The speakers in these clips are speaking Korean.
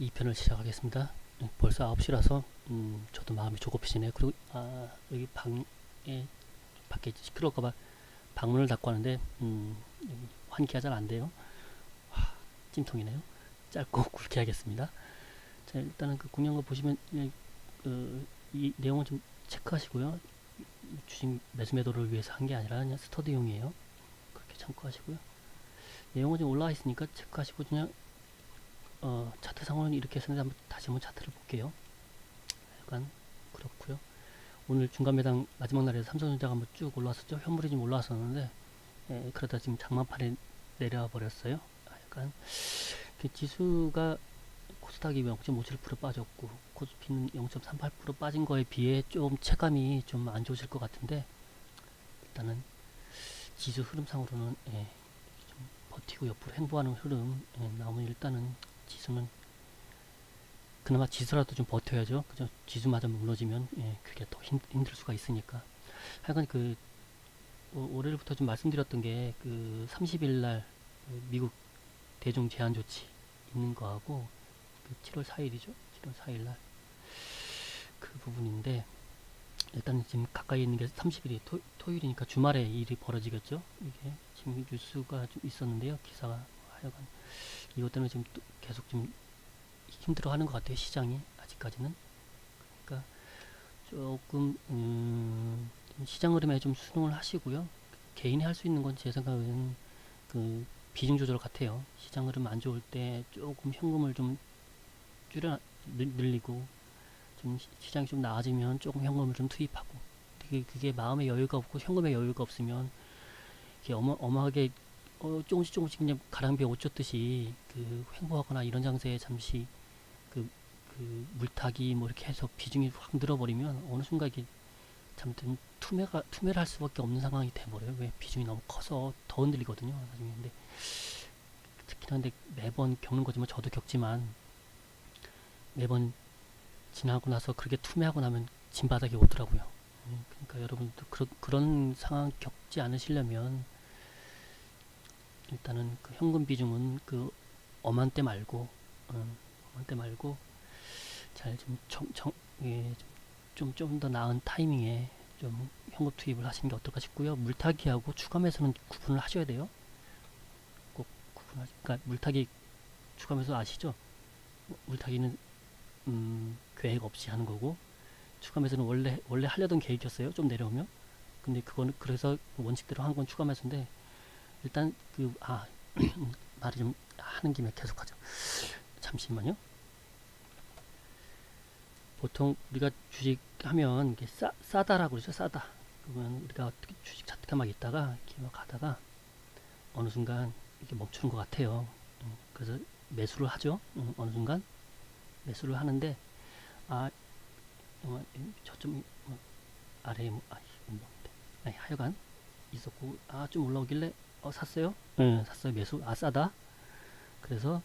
2편을 시작하겠습니다. 네, 벌써 9시라서 음, 저도 마음이 조급해지네요. 그리고 아, 여기 방에 밖에 시끄러울까봐 방문을 닫고 하는데 음, 환기가 잘 안 돼요. 와, 찜통이네요. 짧고 굵게 하겠습니다. 자 일단은 그 공연거 보시면 예, 그, 이 내용을 좀 체크하시고요. 이 주식 매수 매도를 위해서 한 게 아니라 그냥 스터디용이에요. 그렇게 참고하시고요. 내용은 좀 올라와 있으니까 체크하시고 그냥 어, 차트 상황은 이렇게 했었는데 한번 다시 한번 차트를 볼게요. 약간 그렇고요. 오늘 중간 매당 마지막 날에 삼성전자가 한번 쭉 올라왔었죠. 현물이 좀 올라왔었는데 예, 그러다 지금 장만판에 내려와 버렸어요. 아, 약간 그 지수가 코스닥이 0.57% 빠졌고 코스피는 0.38% 빠진 거에 비해 좀 체감이 좀 안 좋으실 것 같은데 일단은 지수 흐름상으로는 예, 좀 버티고 옆으로 행보하는 흐름 예, 나오면 일단은 지수는 그나마 지수라도 좀 버텨야죠. 그죠? 지수마저 무너지면 예, 그게 더 힘, 힘들 수가 있으니까. 하여간 그 어, 올해부터 좀 말씀드렸던 게 그 30일 날그 미국 대중 제한 조치 있는 거하고 그 7월 4일이죠. 7월 4일 날 그 부분인데 일단 지금 가까이 있는 게 30일이 토, 토요일이니까 주말에 일이 벌어지겠죠. 이게 지금 뉴스가 좀 있었는데요. 기사가 하여간 이것 때문에 지금 또 계속 좀 힘들어하는 것 같아요 시장이 아직까지는. 그러니까 조금 음, 좀 시장 흐름에 좀 수긍을 하시고요. 개인이 할 수 있는 건 제 생각은 그 비중 조절 같아요. 시장 흐름 안 좋을 때 조금 현금을 좀 줄여 늘- 늘리고 좀 시- 시장이 좀 나아지면 조금 현금을 좀 투입하고. 그게, 그게 마음의 여유가 없고 현금의 여유가 없으면 이게 어마, 어마하게 어, 조금씩 조금씩 그냥 가랑비에 옷 젖듯이 그 횡보하거나 이런 장세에 잠시 그, 그 물타기 뭐 이렇게 해서 비중이 확 늘어버리면 어느 순간 이게 잠든 투매가 투매를 할 수밖에 없는 상황이 돼버려요. 왜 비중이 너무 커서 더 흔들리거든요. 나중에 근데 특히나 근데 매번 겪는 거지만 저도 겪지만 매번 지나고 나서 그렇게 투매하고 나면 진바닥이 오더라고요. 음, 그러니까 여러분도 그런 그런 상황 겪지 않으시려면 일단은 그 현금 비중은 그 엄한 때 말고 음, 엄한 때 말고 잘좀정정 예, 좀좀 더 나은 타이밍에 좀 현금 투입을 하시는 게 어떨까 싶고요. 물타기하고 추가 매수는 구분을 하셔야 돼요. 꼭 구분하시. 그러니까 물타기 추가 매수 아시죠? 물타기는 음, 계획 없이 하는 거고 추가 매수는 원래 원래 하려던 계획이었어요. 좀 내려오면. 근데 그거는 그래서 원칙대로 한 건 추가 매수인데 일단 그 아 말을 좀 하는 김에 계속하죠. 잠시만요. 보통 우리가 주식 하면 이게 싸, 싸다라고 그러죠. 싸다. 그러면 우리가 어떻게 주식 차트가 막 있다가 이렇게 막 가다가 어느 순간 이렇게 멈추는 것 같아요. 음, 그래서 매수를 하죠. 음, 어느 순간 매수를 하는데 아 어, 저좀 뭐, 아래에 뭐, 아, 뭐, 아니, 하여간 있었고 아 좀 올라오길래 어 샀어요? 응 샀어요. 매수 아 싸다? 그래서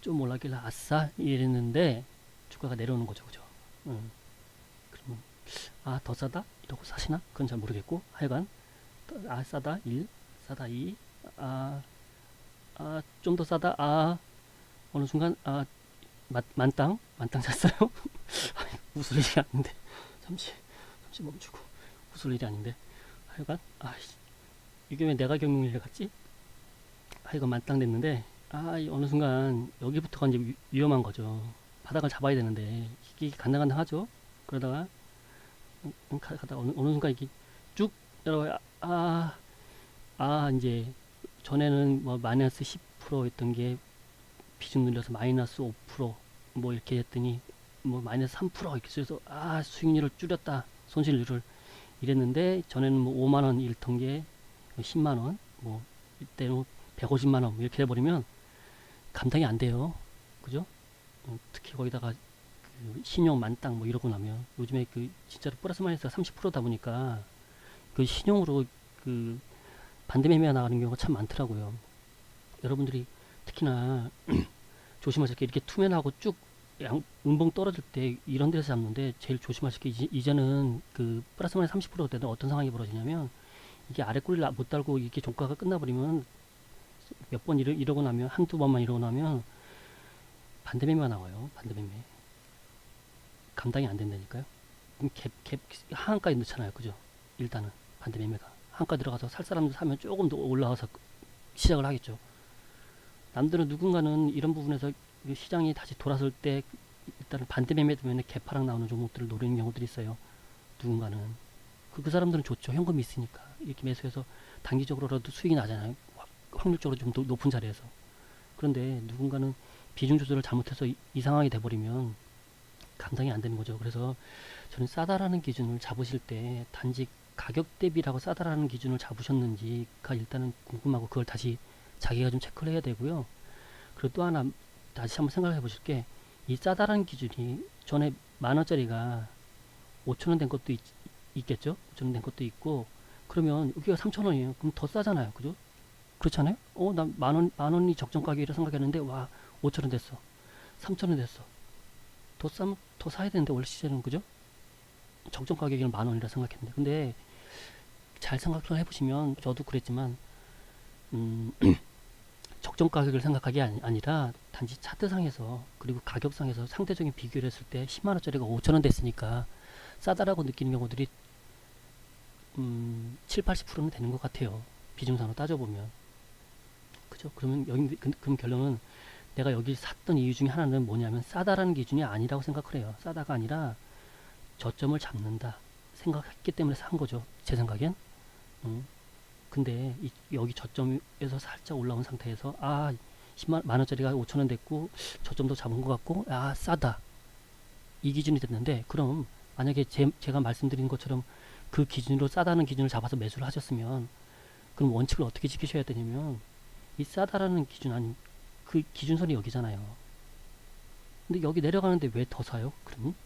좀 올라길래 아싸? 이랬는데 주가가 내려오는 거죠 그죠? 응 그러면 아 더 싸다? 이러고 사시나? 그건 잘 모르겠고 하여간 더- 아 싸다? 1 싸다? 2 아 아 좀 더 싸다? 아 어느 순간 아 만, 만땅? 만땅 샀어요? 아이, 웃을 일이 아닌데. 잠시 잠시 멈추고 웃을 일이 아닌데. 하여간 아이씨 이게 왜 내가 일 같지? 아 이거 만땅 됐는데 아이 어느 순간 여기부터가 이제 위, 위험한 거죠. 바닥을 잡아야 되는데 이게 간당간당하죠. 그러다가 가, 가다가 어느, 어느 순간 이게 쭉 내려가요. 아, 아 이제 전에는 뭐 마이너스 10%였던 게 비중 늘려서 마이너스 5%뭐 이렇게 했더니 뭐 마이너스 3% 이렇게 해서 아 수익률을 줄였다 손실률을 이랬는데 전에는 뭐 5만 원 잃던 게 10만 원, 뭐 이때는 150만 원 이렇게 해버리면 감당이 안 돼요. 그죠? 어, 특히 거기다가 그 신용 만땅 뭐 이러고 나면 요즘에 그 진짜로 플러스 마이너스가 30%다 보니까 그 신용으로 그 반대 매매가 나가는 경우가 참 많더라고요. 여러분들이 특히나 조심하실 게 이렇게 투면하고 쭉 양, 음봉 떨어질 때 이런 데서 잡는데 제일 조심하실 게 이제, 이제는 그 플러스 마이너스 30% 때는 어떤 상황이 벌어지냐면 이게 아래 꼬리를 못 달고 이렇게 종가가 끝나버리면 몇번 이러, 이러 고 나면 한두 번만 이러고 나면 반대 매매가 나와요. 반대 매매. 감당이 안 된다니까요. 갭, 갭, 하한가에 넣잖아요. 그죠? 일단은 반대 매매가. 한가 들어가서 살 사람들 사면 조금 더 올라가서 시작을 하겠죠. 남들은 누군가는 이런 부분에서 이 시장이 다시 돌아설 때 일단은 반대 매매 되면 개파락 나오는 종목들을 노리는 경우들이 있어요. 누군가는. 그, 그 사람들은 좋죠. 현금이 있으니까. 이렇게 매수해서 단기적으로라도 수익이 나잖아요. 확- 확률적으로 좀 노- 높은 자리에서. 그런데 누군가는 비중 조절을 잘못해서 이, 이 상황이 돼버리면 감당이 안 되는 거죠. 그래서 저는 싸다라는 기준을 잡으실 때 단지 가격 대비라고 싸다라는 기준을 잡으셨는지가 일단은 궁금하고 그걸 다시 자기가 좀 체크를 해야 되고요. 그리고 또 하나 다시 한번 생각해 보실 게 이 싸다라는 기준이 전에 만 원짜리가 5천 원 된 것도 있, 있겠죠? 5천 원 된 것도 있고 그러면 여기가 3천 원이에요. 그럼 더 싸잖아요. 그죠? 그렇잖아요? 어, 나 만 원, 만 원이 적정 가격이라 생각했는데 와, 5천 원 됐어. 3천 원 됐어. 더 싸면 더 사야 되는데 원래 시세는 그죠? 적정 가격이는 만 원이라 생각했는데 근데 잘 생각을 해보시면 저도 그랬지만 음, 적정 가격을 생각하기 아니, 아니 라 단지 차트상에서 그리고 가격상에서 상대적인 비교를 했을 때 10만 원짜리가 5천 원 됐으니까 싸다라고 느끼는 경우들이 음, 7, 80%는 되는 것 같아요. 비중상으로 따져보면. 그죠? 그러면 여기, 그, 그럼 결론은 내가 여기 샀던 이유 중에 하나는 뭐냐면 싸다라는 기준이 아니라고 생각을 해요. 싸다가 아니라 저점을 잡는다 생각했기 때문에 산 거죠. 제 생각엔. 음. 근데 이, 여기 저점에서 살짝 올라온 상태에서 아 10만 만 원짜리가 5천 원 됐고 저점도 잡은 것 같고 아 싸다 이 기준이 됐는데 그럼 만약에 제, 제가 말씀드린 것처럼 그 기준으로 싸다는 기준을 잡아서 매수를 하셨으면 그럼 원칙을 어떻게 지키셔야 되냐면 이 싸다라는 기준 아니 그 기준선이 여기잖아요. 근데 여기 내려가는데 왜 더 사요? 그럼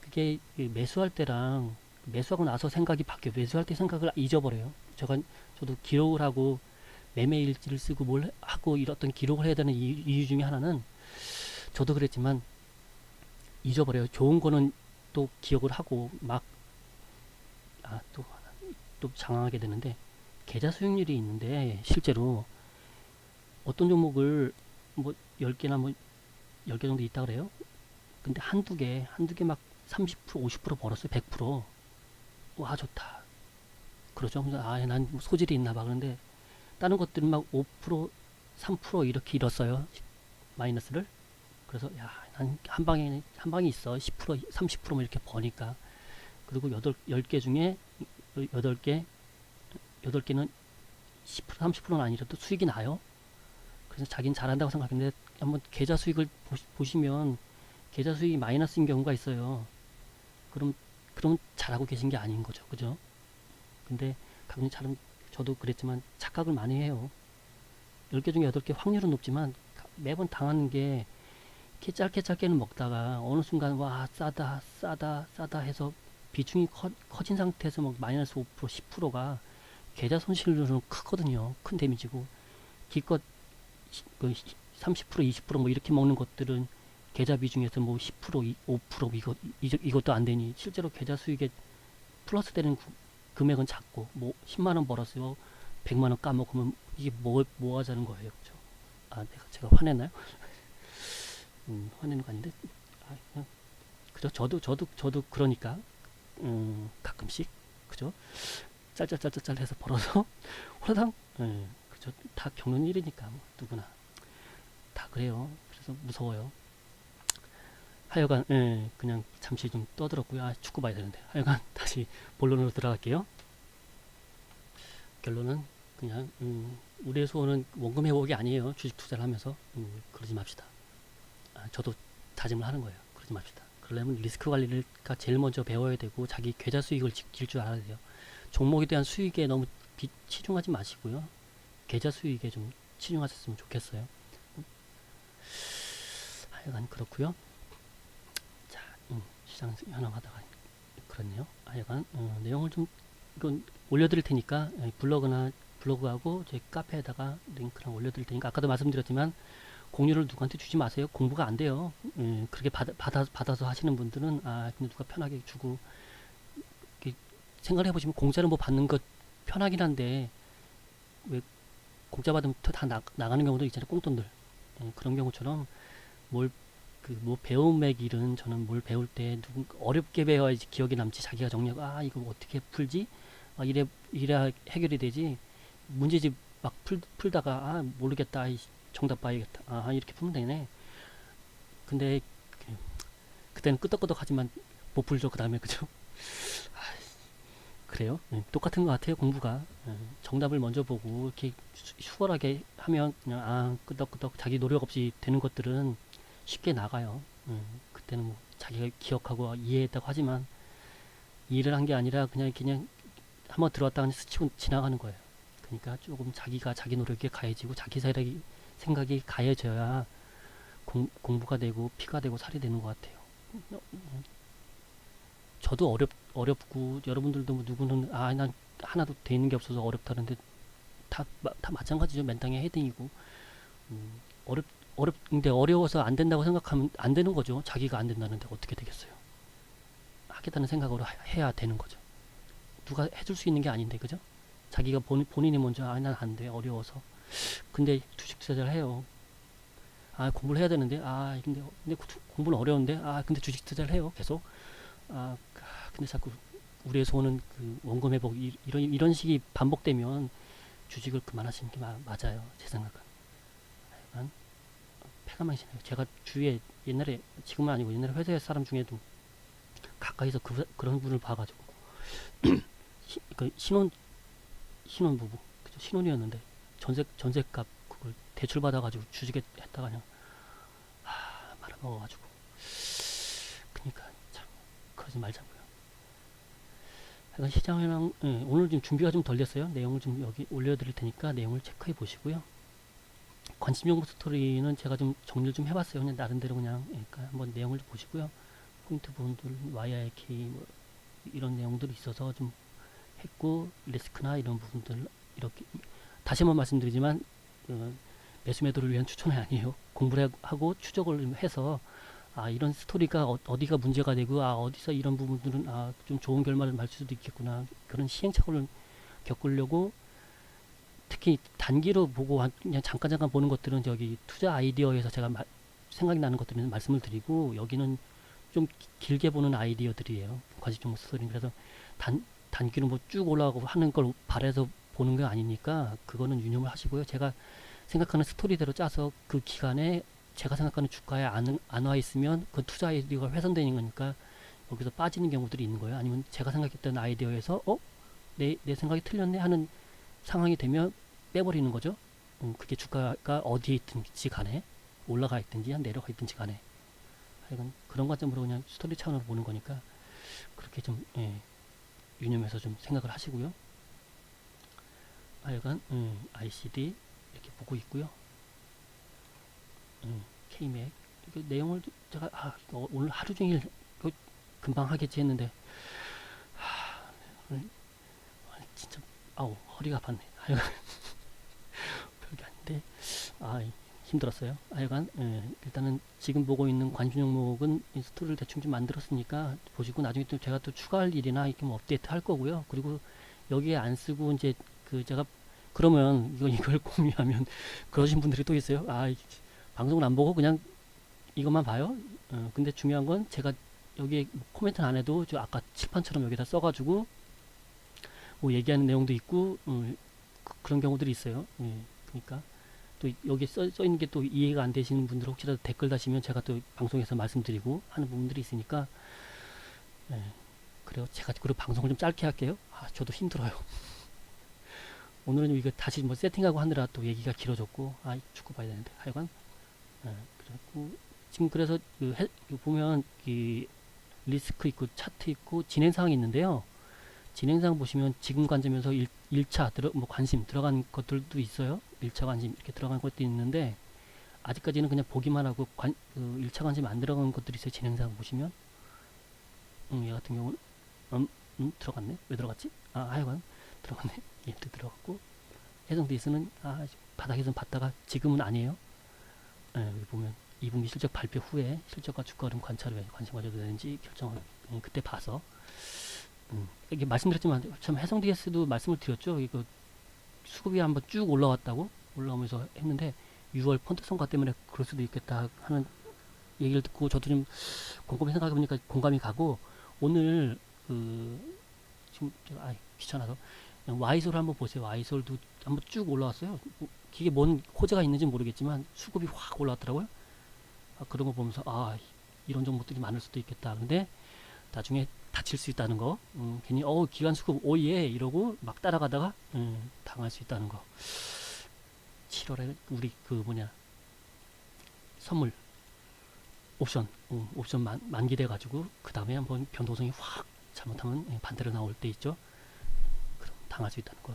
그게 이 매수할 때랑 매수하고 나서 생각이 바뀌어 매수할 때 생각을 잊어버려요. 제가 저도 기록을 하고 매매 일지를 쓰고 뭘 하고 어떤 기록을 해야 되는 이유 중에 하나는 저도 그랬지만 잊어버려요. 좋은 거는 또 기억을 하고 막 아 또 또 장황하게 되는데 계좌 수익률이 있는데 실제로 어떤 종목을 뭐 10개나 뭐 10개 정도 있다 그래요. 근데 한두 개, 한두 개 막 30%, 50% 벌었어요. 100%. 와, 좋다. 그러죠. 아, 난 소질이 있나 봐. 그런데 다른 것들은 막 5%, 3% 이렇게 잃었어요. 마이너스를. 그래서 야, 난 한 방에 한 방이 있어. 10%, 30%뭐 이렇게 버니까. 그리고 8 10개 중에 8개 8개는 10% 30%는 아니라도 수익이 나요. 그래서 자기는 잘한다고 생각했는데 한번 계좌 수익을 보시, 면 계좌 수익이 마이너스인 경우가 있어요. 그럼 그럼 잘하고 계신 게 아닌 거죠. 그죠? 근데 가끔 잘 저도 그랬지만 착각을 많이 해요. 10개 중에 8개 확률은 높지만 매번 당하는 게 짧게 짧게는 먹다가 어느 순간 와 싸다 싸다 싸다 해서 비중이 커, 커진 상태에서 막 마이너스 5% 10%가 계좌 손실로는 크거든요. 큰 데미지고 기껏 시- 그30% 20%뭐 이렇게 먹는 것들은 계좌 비중에서 뭐 10% 5% 이거 이, 이것도 안 되니 실제로 계좌 수익에 플러스 되는 구- 금액은 작고 뭐 10만 원 벌었어요. 100만 원 까먹으면 이게 뭐, 뭐 하자는 거예요. 그죠? 아, 내가 제가 화냈나요? 음, 화내는 거 아닌데. 아, 그냥 그죠? 저도 저도 저도 그러니까 음, 가끔씩 그죠? 짤짤짤짤짤 해서 벌어서 호라당 예, 그죠? 다 겪는 일이니까 뭐, 누구나 다 그래요. 그래서 무서워요. 하여간 예, 그냥 잠시 좀 떠들었고요. 아, 축구 봐야 되는데. 하여간 다시 본론으로 들어갈게요. 결론은 그냥 음, 우리의 소원은 원금 회복이 아니에요. 주식 투자를 하면서 음, 그러지 맙시다. 아, 저도 다짐을 하는 거예요. 그러지 맙시다. 그러려면 리스크 관리가 제일 먼저 배워야 되고 자기 계좌 수익을 지킬 줄 알아야 돼요. 종목에 대한 수익에 너무 비, 치중하지 마시고요. 계좌 수익에 좀 치중하셨으면 좋겠어요. 하여간 그렇고요. 자, 음, 시장 현황하다가 그렇네요. 하여간 어, 내용을 좀 이건 올려드릴 테니까 예, 블로그나 블로그하고 제 카페에다가 링크랑 올려드릴 테니까 아까도 말씀드렸지만 공유를 누구한테 주지 마세요. 공부가 안 돼요. 예, 그렇게 받아, 받아, 받아서 하시는 분들은 아 그냥 누가 편하게 주고 생각을 해보시면 공짜로 뭐 받는 것 편하긴 한데 왜 공짜 받으면 다 나, 나가는 경우도 있잖아요. 꽁돈들 예, 그런 경우처럼 뭘 그뭐 배움의 길은 저는 뭘 배울 때 누군 어렵게 배워야지 기억에 남지 자기가 정리하고 아 이거 어떻게 풀지 아 이래 이래 해결이 되지 문제집 막 풀, 풀다가 아 모르겠다 정답 봐야겠다. 아 이렇게 풀면 되네. 근데 그, 그때는 끄덕끄덕하지만 못 풀죠 그 다음에 그죠? 아, 그래요? 네, 똑같은 것 같아요 공부가. 예, 정답을 먼저 보고 이렇게 수- 수월하게 하면 그냥 아 끄덕끄덕 자기 노력 없이 되는 것들은 쉽게 나가요. 예, 그때는 뭐 자기가 기억하고 이해했다고 하지만 이해를 한게 아니라 그냥 그냥 한번 들어왔다 그냥 스치고 지나가는 거예요. 그러니까 조금 자기가 자기 노력에 가해지고 자기 생각이, 생각이 가해져야 공, 공부가 되고 피가 되고 살이 되는 것 같아요. 어, 어, 저도 어렵 어렵고 여러분들도 뭐 누구는 아 난 하나도 돼 있는 게 없어서 어렵다는데 다 다 마찬가지죠. 맨땅에 헤딩이고 음, 어렵 어렵 근데 어려워서 안 된다고 생각하면 안 되는 거죠. 자기가 안 된다는데 어떻게 되겠어요? 하겠다는 생각으로 하- 해야 되는 거죠. 누가 해줄 수 있는 게 아닌데 그죠? 자기가 본, 본인이 먼저 아 난 안 돼 어려워서 근데 주식 투자를 해요. 아 공부를 해야 되는데 아 근데 근데 구- 공부는 어려운데 아 근데 주식 투자를 해요 계속. 아 아, 근데 자꾸 우리의 소원은 그 원금 회복 이, 이런 이런 식이 반복되면 주식을 그만하시는 게 마- 맞아요 제 생각은. 하여간 패가망신해요. 제가 주위에 옛날에 지금은 아니고 옛날에 회사 사람 중에도 가까이서 그, 그런 분을 봐가지고. 시, 그 신혼 신혼 부부 그죠? 신혼이었는데 전세 전세값 그걸 대출 받아가지고 주식에 했다가 그냥 아 말아먹어가지고 그니까 참 그러지 말자고요. 약간 시장이랑 예, 오늘 좀 준비가 좀 덜 됐어요. 내용을 좀 여기 올려드릴 테니까 내용을 체크해 보시고요. 관심 정보 스토리는 제가 좀 정리를 좀 해봤어요. 그냥 나름대로 그냥 예, 그러니까 한번 내용을 좀 보시고요. 포인트 부분들 YIK 뭐 이런 내용들이 있어서 좀 했고 리스크나 이런 부분들 이렇게 다시 한번 말씀드리지만 어, 매수 매도를 위한 추천이 아니에요. 공부를 하- 하고 추적을 좀 해서 아 이런 스토리가 어, 어디가 문제가 되고 아 어디서 이런 부분들은 아 좀 좋은 결말을 말 수도 있겠구나 그런 시행착오를 겪으려고 특히 단기로 보고 한- 그냥 잠깐 잠깐 보는 것들은 저기 투자 아이디어에서 제가 마- 생각이 나는 것들은 말씀을 드리고 여기는 좀 기- 길게 보는 아이디어들이에요. 과시종 스토리 그래서 단 단기로 뭐 쭉 올라가고 하는 걸 바래서 보는 게 아니니까 그거는 유념을 하시고요. 제가 생각하는 스토리대로 짜서 그 기간에 제가 생각하는 주가에 안, 안 와 있으면 그 투자 아이디어가 훼손되는 거니까 여기서 빠지는 경우들이 있는 거예요. 아니면 제가 생각했던 아이디어에서 어? 내, 내 생각이 틀렸네 하는 상황이 되면 빼버리는 거죠. 음, 그게 주가가 어디에 있든지 간에 올라가 있든지 내려가 있든지 간에 하여간 그런 관점으로 그냥 스토리 차원으로 보는 거니까 그렇게 좀 예, 유념해서 좀 생각을 하시고요. 하여간 음, ICD 이렇게 보고 있고요. 음, K맥 그 내용을 제가 아, 어, 오늘 하루 종일 그 금방 하겠지 했는데 하, 오늘 진짜 아우 허리가 아팠네. 하여간 별게 아닌데 아 힘들었어요. 하여간 예, 일단은 지금 보고 있는 관심 종목은 이 스토리를 대충 좀 만들었으니까 보시고 나중에 또 제가 또 추가할 일이나 이렇게 뭐 업데이트 할 거고요. 그리고 여기에 안 쓰고 이제 그 제가 그러면 이거 이걸 공유하면 그러신 분들이 또 있어요. 아 이- 방송을 안 보고 그냥 이것만 봐요. 어, 근데 중요한 건 제가 여기에 코멘트는 안 해도 저 아까 칠판처럼 여기다 써가지고 뭐 얘기하는 내용도 있고 음, 그, 런 경우들이 있어요. 예, 그러니까 또 여기 써, 써 있는 게 또 이해가 안 되시는 분들 혹시라도 댓글 다시면 제가 또 방송에서 말씀드리고 하는 부분들이 있으니까 예, 그래요. 제가 그리고 방송을 좀 짧게 할게요. 아, 저도 힘들어요. 오늘은 이거 다시 뭐 세팅하고 하느라 또 얘기가 길어졌고 아 축구 봐야 되는데 하여간 예, 그래갖고 지금 그래서 그 해, 그 보면 이 리스크 있고 차트 있고 진행 사항이 있는데요. 진행 사항 보시면 지금 관점에서 1, 1차 들어 뭐 관심 들어간 것들도 있어요. 1차 관심 이렇게 들어간 것도 있는데 아직까지는 그냥 보기만 하고 관, 그 1차 관심 안 들어간 것들이 있어요. 진행 사항 보시면 음, 얘 같은 경우는 음, 음 들어갔네. 왜 들어갔지? 아 하여간 들어갔네. 얘도 들어갔고 해성데이스는 아 바닥에서 봤다가 지금은 아니에요. 예, 여기 보면 2분기 실적 발표 후에 실적과 주가 흐름 관찰 왜 관심 가져도 되는지 결정을 음, 그때 봐서 음, 이게 말씀드렸지만 참 해성 DS도 말씀을 드렸죠. 이거 수급이 한번 쭉 올라왔다고 올라오면서 했는데 6월 펀드 성과 때문에 그럴 수도 있겠다 하는 얘기를 듣고 저도 좀 곰곰이 생각해 보니까 공감이 가고 오늘 그 지금 제가 아 귀찮아서 와이솔 한번 보세요. 와이솔도 한번 쭉 올라왔어요. 뭐 이게 뭔 호재가 있는지 모르겠지만 수급이 확 올라왔더라고요. 아, 그런 거 보면서 아 이런 종목들이 많을 수도 있겠다. 근데 나중에 다칠 수 있다는 거, 음, 괜히 어 기관 수급 오예 이러고 막 따라가다가 음, 당할 수 있다는 거. 7월에 우리 그 뭐냐 선물 옵션 음, 옵션 만, 만기돼 가지고 그 다음에 한번 변동성이 확 잘못하면 예, 반대로 나올 때 있죠. 당할 수 있다는 거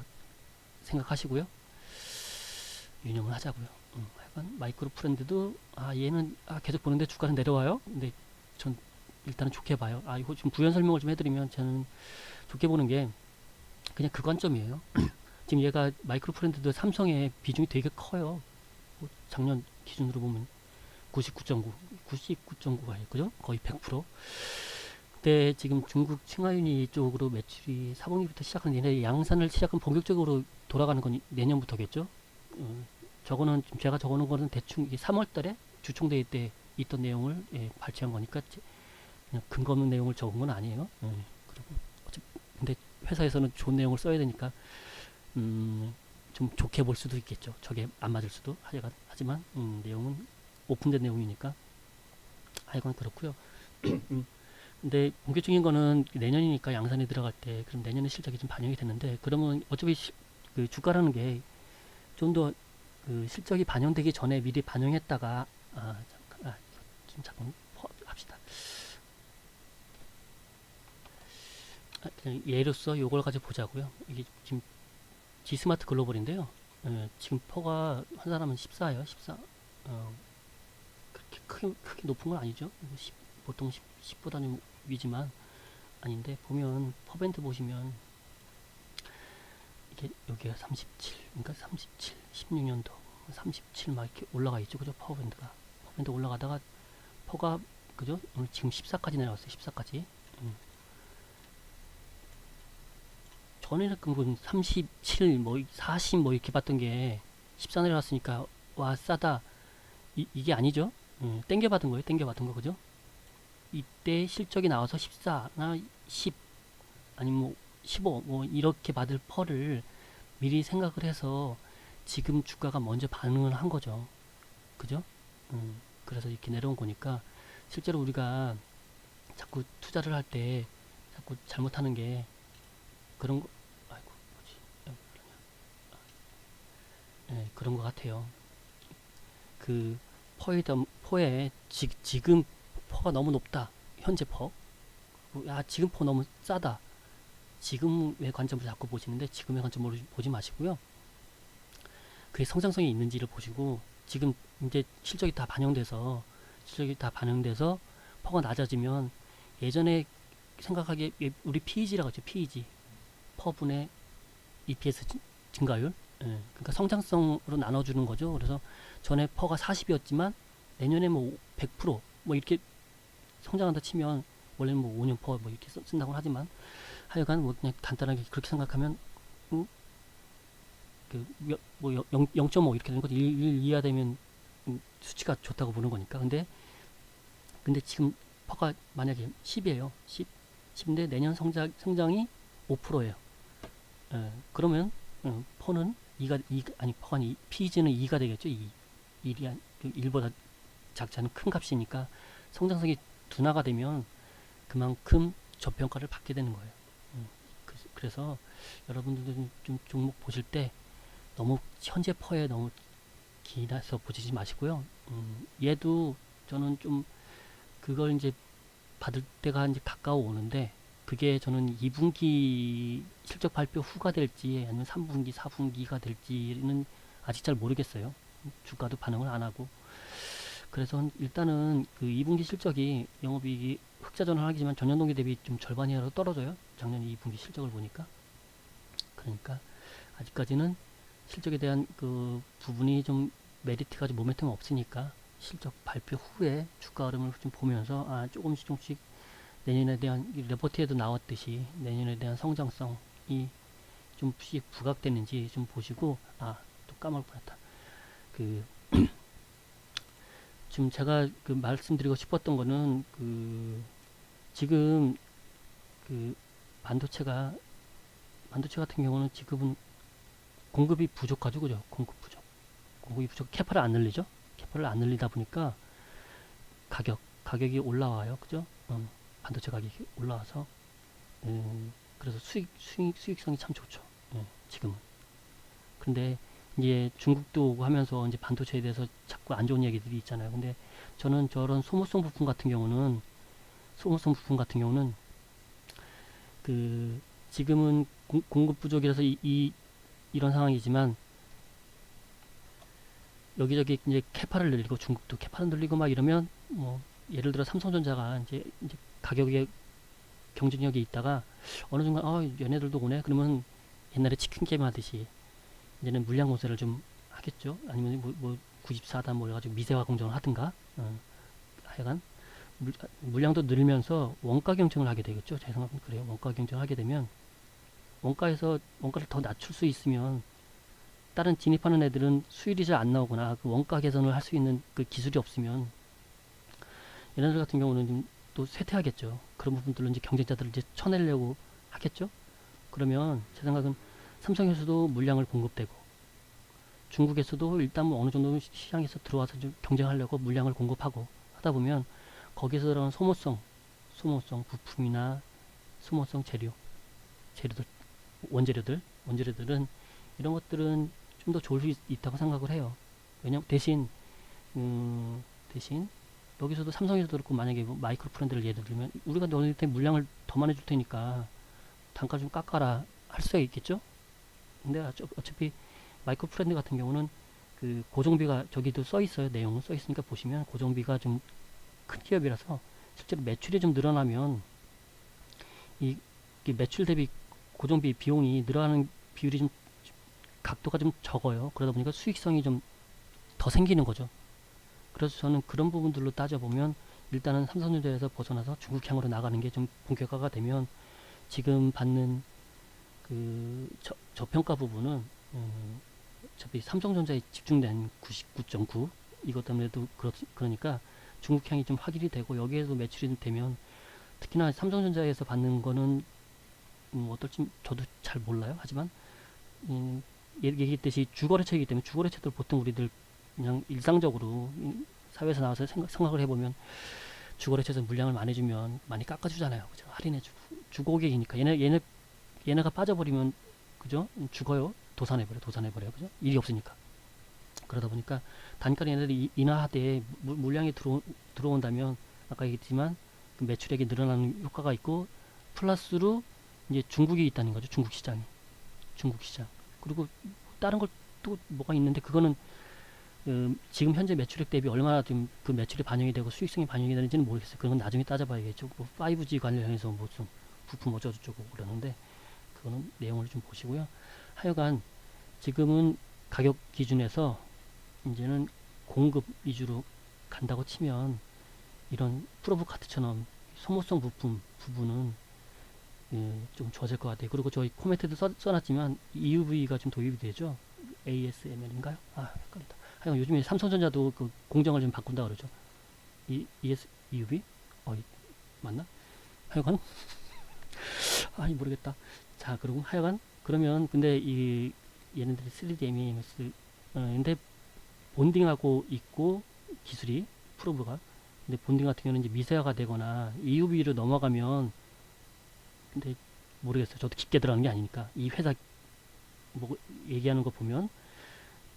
생각하시고요. 유념을 하자고요. 음, 하여간 마이크로 프렌드도 아 얘는 아, 계속 보는데 주가는 내려와요. 근데 전 일단은 좋게 봐요. 아 이거 지금 부연 설명을 좀 해드리면 저는 좋게 보는 게 그냥 그 관점이에요. 지금 얘가 마이크로 프렌드도 삼성의 비중이 되게 커요. 뭐 작년 기준으로 보면 99.9, 99.9가 그죠? 거의 100%. 근데 지금 중국 칭화윤이 쪽으로 매출이 4분기부터 시작한 얘네 양산을 시작한 본격적으로 돌아가는 건 내년부터겠죠? 어, 저거는 제가 적어놓은 거는 대충 이게 3월달에 주총대회 때 있던 내용을 예, 발췌한 거니까 제- 그냥 근거 없는 내용을 적은 건 아니에요. 예, 그리고 근데 회사에서는 좋은 내용을 써야 되니까 음, 좀 좋게 볼 수도 있겠죠. 저게 안 맞을 수도 하여간 하지만 음, 내용은 오픈된 내용이니까 하여간 그렇고요. 음, 근데 본격적인 거는 내년이니까 양산에 들어갈 때 그럼 내년에 실적이 좀 반영이 됐는데 그러면 어차피 시, 그 주가라는 게 좀 더 그 실적이 반영되기 전에 미리 반영했다가 아 잠깐 아 좀 잠깐 퍼- 합시다. 아, 그냥 예로서 요걸 가지고 보자고요. 이게 지금 G스마트 글로벌인데요. 예, 지금 퍼가 한 사람은 14예요. 14. 어, 그렇게 크게, 크게 높은 건 아니죠. 10, 보통 10, 10보다 좀 위지만 아닌데 보면 퍼밴드 보시면 이게 여기가 37, 그러니까 37, 16년도 37 막 이렇게 올라가 있죠, 그죠? 퍼밴드가 퍼밴드 올라가다가 퍼가 그죠? 오늘 지금 14까지 내려왔어요. 14까지. 음. 전에는 그건 37, 뭐40 뭐 이렇게 봤던 게 14 내려왔으니까 와 싸다 이, 이게 아니죠? 음, 땡겨 받은 거예요. 땡겨 받은 거 그죠? 이때 실적이 나와서 14나 10 아니면 뭐15 뭐 이렇게 받을 펄을 미리 생각을 해서 지금 주가가 먼저 반응을 한 거죠. 그죠? 음, 그래서 이렇게 내려온 거니까 실제로 우리가 자꾸 투자를 할 때 자꾸 잘못하는 게 그런 거 아이고 뭐지 여기 그러냐. 네, 그런 것 같아요. 그 덤- 퍼에 지, 지금 퍼가 너무 높다. 현재 퍼. 야 지금 퍼 너무 싸다. 지금의 관점으로 자꾸 보시는데 지금의 관점으로 보지 마시고요. 그게 성장성이 있는지를 보시고 지금 이제 실적이 다 반영돼서 실적이 다 반영돼서 퍼가 낮아지면 예전에 생각하기에 예, 우리 PEG라고 하죠. PEG. 퍼분의 EPS 증- 증가율. 예, 그러니까 성장성으로 나눠주는 거죠. 그래서 전에 퍼가 40이었지만 내년에 뭐 100%뭐 이렇게 성장한다 치면 원래는 뭐 5년 퍼뭐 이렇게 쓴- 쓴다고 하지만 하여간 뭐 그냥 간단하게 그렇게 생각하면 음, 그뭐 0.5 이렇게 되는 거죠. 1, 1 이하 되면 음, 수치가 좋다고 보는 거니까. 근데 근데 지금 퍼가 만약에 10이에요. 10 10인데 내년 성장 성장이 5%예요. 예, 그러면 어, 퍼는 2가 2 아니 퍼가 아니 PEG는 2가 되겠죠. 2 1이 한 1보다 작지 않은 큰 값이니까 성장성이 둔화가 되면 그만큼 저평가를 받게 되는 거예요. 음, 그- 그래서 여러분들도 좀, 좀 종목 보실 때 너무 현재 퍼에 너무 기나서 보시지 마시고요. 음, 얘도 저는 좀 그걸 이제 받을 때가 이제 가까워 오는데 그게 저는 2분기 실적 발표 후가 될지 아니면 3분기, 4분기가 될지는 아직 잘 모르겠어요. 주가도 반응을 안 하고 그래서 일단은 그 2분기 실적이 영업이익이 흑자 전환하기지만 전년 동기 대비 좀 절반 이하로 떨어져요. 작년 2분기 실적을 보니까 그러니까 아직까지는 실적에 대한 그 부분이 좀 메리트가 좀 모멘텀이 없으니까 실적 발표 후에 주가 흐름을 좀 보면서 아 조금씩 조금씩 내년에 대한 이 레포트에도 나왔듯이 내년에 대한 성장성이 좀씩 부각되는지 좀 보시고 아 또 까먹을 뻔했다 그 지금 제가 그 말씀드리고 싶었던 거는 그 지금 그 반도체가 반도체 같은 경우는 지금은 공급이 부족하죠? 공급 부족. 공급이 부족. 캐파를 안 늘리죠? 캐파를 안 늘리다 보니까 가격 가격이 올라와요, 그죠? 음, 반도체 가격이 올라와서 음, 그래서 수익 수익 수익성이 참 좋죠. 예, 지금은. 근데 이제 중국도 오고 하면서 이제 반도체에 대해서 자꾸 안 좋은 얘기들이 있잖아요. 근데 저는 저런 소모성 부품 같은 경우는 소모성 부품 같은 경우는 그 지금은 공, 공급 부족이라서 이, 이 이런 상황이지만 여기저기 이제 캐파를 늘리고 중국도 캐파를 늘리고 막 이러면 뭐 예를 들어 삼성전자가 이제 이제 가격에 경쟁력이 있다가 어느 순간 아 얘네들도 오네 그러면 옛날에 치킨 게임 하듯이 이제는 물량 공세를 좀 하겠죠? 아니면 뭐, 뭐 94단 뭐 해가지고 미세화 공정을 하든가? 어, 하여간 물, 물량도 늘면서 원가 경쟁을 하게 되겠죠? 제 생각은 그래요. 원가 경쟁을 하게 되면 원가에서 원가를 더 낮출 수 있으면 다른 진입하는 애들은 수율이 잘 안 나오거나 그 원가 개선을 할 수 있는 그 기술이 없으면 얘네들 같은 경우는 좀 또 쇠퇴하겠죠. 그런 부분들로 이제 경쟁자들을 이제 쳐내려고 하겠죠. 그러면 제 생각은 삼성에서도 물량을 공급되고 중국에서도 일단 뭐 어느 정도 시장에서 들어와서 좀 경쟁하려고 물량을 공급하고 하다 보면 거기서 들어간 소모성, 소모성 부품이나 소모성 재료, 재료들, 원재료들, 원재료들은 이런 것들은 좀 더 좋을 수 있, 있다고 생각을 해요. 왜냐면 대신 음, 대신 여기서도 삼성에서도 그렇고 만약에 뭐 마이크로 브랜드를 예를 들면 우리가 너희한테 물량을 더 많이 줄 테니까 단가 좀 깎아라 할 수가 있겠죠. 근데 어차- 어차피 마이크로 브랜드 같은 경우는 그 고정비가 저기도 써 있어요. 내용은 써 있으니까 보시면 고정비가 좀 큰 기업이라서 실제로 매출이 좀 늘어나면 이, 이 매출 대비 고정비 비용이 늘어나는 비율이 좀 각도가 좀 적어요. 그러다 보니까 수익성이 좀 더 생기는 거죠. 그래서 저는 그런 부분들로 따져보면 일단은 삼성전자에서 벗어나서 중국향으로 나가는 게 좀 본격화가 되면 지금 받는 그 저, 저평가 부분은 음, 어차피 삼성전자에 집중된 99.9 이것 때문에도 그렇, 그러니까 중국향이 좀 확인이 되고 여기에서 매출이 되면 특히나 삼성전자에서 받는 거는 음, 어떨지 저도 잘 몰라요. 하지만 음, 얘- 얘기했듯이 주거래처이기 때문에 주거래처들 보통 우리들 그냥 일상적으로 음, 사회에서 나와서 생각, 생각을 해보면 주거래처에서 물량을 많이 주면 많이 깎아주잖아요. 그죠? 할인해주고 주고객이니까 얘네 얘네 얘네가 빠져버리면 그죠? 음, 죽어요. 도산해버려, 도산해버려, 그죠? 일이 없으니까. 그러다 보니까 단가를 얘네들이 이- 인하하되 물- 물량이 들어 들어온다면 아까 얘기했지만 그 매출액이 늘어나는 효과가 있고 플러스로 이제 중국이 있다는 거죠. 중국 시장이 중국 시장 그리고 다른 걸 또 뭐가 있는데 그거는 음, 지금 현재 매출액 대비 얼마나 좀그 매출이 반영이 되고 수익성이 반영이 되는지는 모르겠어요. 그건 나중에 따져봐야겠죠. 뭐 5G 관련해서 무슨 부품 어쩌고저쩌고 그러는데 그거는 내용을 좀 보시고요. 하여간 지금은 가격 기준에서 이제는 공급 위주로 간다고 치면 이런 프로브 카트처럼 소모성 부품 부분은 예, 좀 좋아질 것 같아요. 그리고 저희 코멘트도 써, 써놨지만 EUV가 좀 도입이 되죠. ASML인가요? 아, 헷갈린다. 하여간 요즘에 삼성전자도 그 공정을 좀 바꾼다 그러죠. EUV? 어, 이- 맞나? 하여간 아니 모르겠다. 자, 그리고 하여간 그러면 근데 이 얘네들이 3D MEMS 어, 근데 본딩하고 있고 기술이 프로브가 근데 본딩 같은 경우는 이제 미세화가 되거나 EUV로 넘어가면 근데 모르겠어요. 저도 깊게 들어가는 게 아니니까 이 회사 뭐 얘기하는 거 보면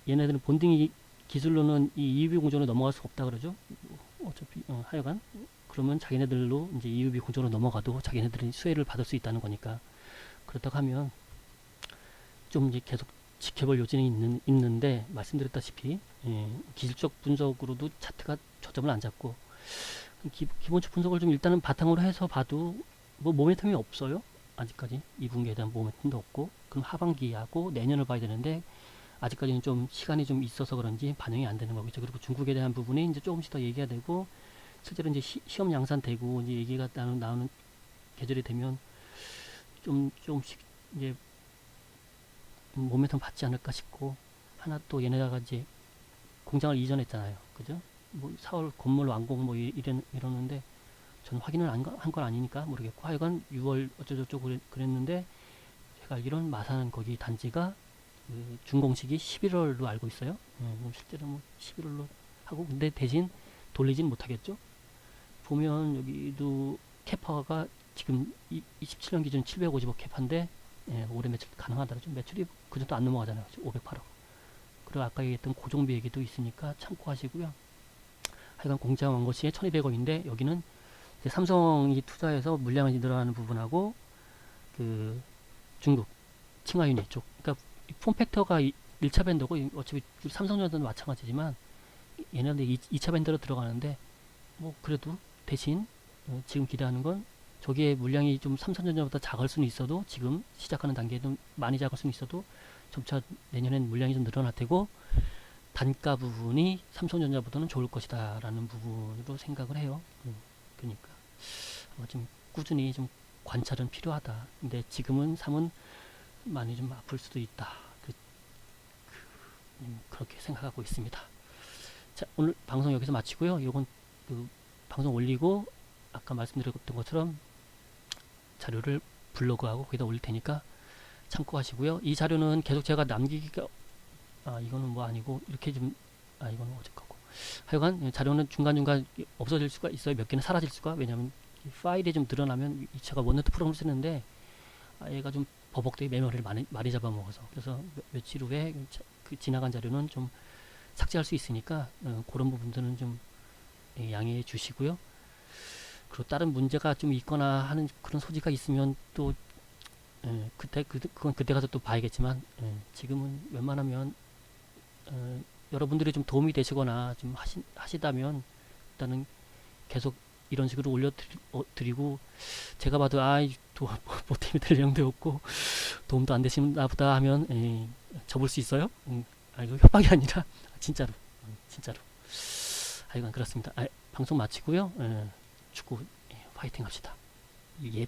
얘네들은 본딩이 기술로는 이 EUV 공정으로 넘어갈 수 없다 그러죠. 어차피 어, 하여간 그러면 자기네들로 이제 EUV 공정으로 넘어가도 자기네들이 수혜를 받을 수 있다는 거니까 그렇다고 하면 좀 이제 계속 지켜볼 요지는 있는, 있는데 말씀드렸다시피 예, 기술적 분석으로도 차트가 저점을 안 잡고 기, 기본적 분석을 좀 일단은 바탕으로 해서 봐도 뭐 모멘텀이 없어요. 아직까지 이 분기에 대한 모멘텀도 없고 그럼 하반기하고 내년을 봐야 되는데 아직까지는 좀 시간이 좀 있어서 그런지 반영이 안 되는 거겠죠. 그리고 중국에 대한 부분이 이제 조금씩 더 얘기가 되고 실제로 이제 시, 험 양산되고 이제 얘기가 나오는, 나오는 계절이 되면 좀 조금씩 이제 모멘텀 받지 않을까 싶고 하나 또 얘네가 이제 공장을 이전했잖아요. 그죠? 뭐 4월 건물 완공 뭐 이- 이래, 이러는데 저는 확인을 한 건 아니니까 모르겠고 하여간 6월 어쩌고저쩌고 그랬- 그랬는데 제가 알기로는 마산 거기 단지가 그 준공식이 11월로 알고 있어요. 예, 뭐 실제로 뭐 11월로 하고 근데 대신 돌리진 못하겠죠. 보면 여기도 캐파가 지금 27년 기준 750억 캐파인데 예, 올해 매출 가능하다죠. 매출이 그 정도 안 넘어가잖아요. 508억. 그리고 아까 얘기했던 고정비 얘기도 있으니까 참고하시고요. 하여간 공장 원고시에 1200억인데 여기는 삼성이 투자해서 물량이 늘어나는 부분하고 그 중국 칭화유니 쪽 그러니까 이 폼팩터가 1차 밴더고 이- 어차피 우리 삼성전자도 마찬가지지만 얘네들 2, 차 밴더로 들어가는데 뭐 그래도 대신 어, 지금 기대하는 건 저기에 물량이 좀 삼성전자보다 작을 수는 있어도 지금 시작하는 단계에 좀 많이 작을 수는 있어도 점차 내년엔 물량이 좀 늘어날 테고 단가 부분이 삼성전자보다는 좋을 것이다 라는 부분으로 생각을 해요. 음, 그러니까 좀 꾸준히 좀 관찰은 필요하다. 근데 지금은 삼은 많이 좀 아플 수도 있다. 그, 그, 음, 그렇게 생각하고 있습니다. 자 오늘 방송 여기서 마치고요. 요건 그 방송 올리고 아까 말씀드렸던 것처럼 자료를 블로그하고 거기다 올릴 테니까 참고하시고요. 이 자료는 계속 제가 남기기가 아 이거는 뭐 아니고 이렇게 좀 아 이거는 어제 거고 하여간 자료는 중간중간 없어질 수가 있어요. 몇 개는 사라질 수가 왜냐하면 이 파일이 좀 늘어나면 이 차가 원네트 프로그램을 쓰는데 아, 얘가 좀 버벅대게 메모리를 많이, 많이 잡아먹어서 그래서 며, 며칠 후에 자- 그 지나간 자료는 좀 삭제할 수 있으니까 어, 그런 부분들은 좀 예, 양해해 주시고요. 그리고 다른 문제가 좀 있거나 하는 그런 소지가 있으면 또 예, 그때 그, 그건 그때 가서 또 봐야겠지만 예, 지금은 웬만하면 어, 여러분들이 좀 도움이 되시거나 좀 하시, 하시다면 일단은 계속 이런 식으로 올려드리고 제가 봐도 아이 도 보탬이 될 내용도 없고 도움도 안 되시나 보다 하면 예, 접을 수 있어요. 음, 아 이거 협박이 아니라 진짜로 음, 진짜로 하여간 그렇습니다. 아, 방송 마치고요. 예, 축구 예, 파이팅 합시다. 예.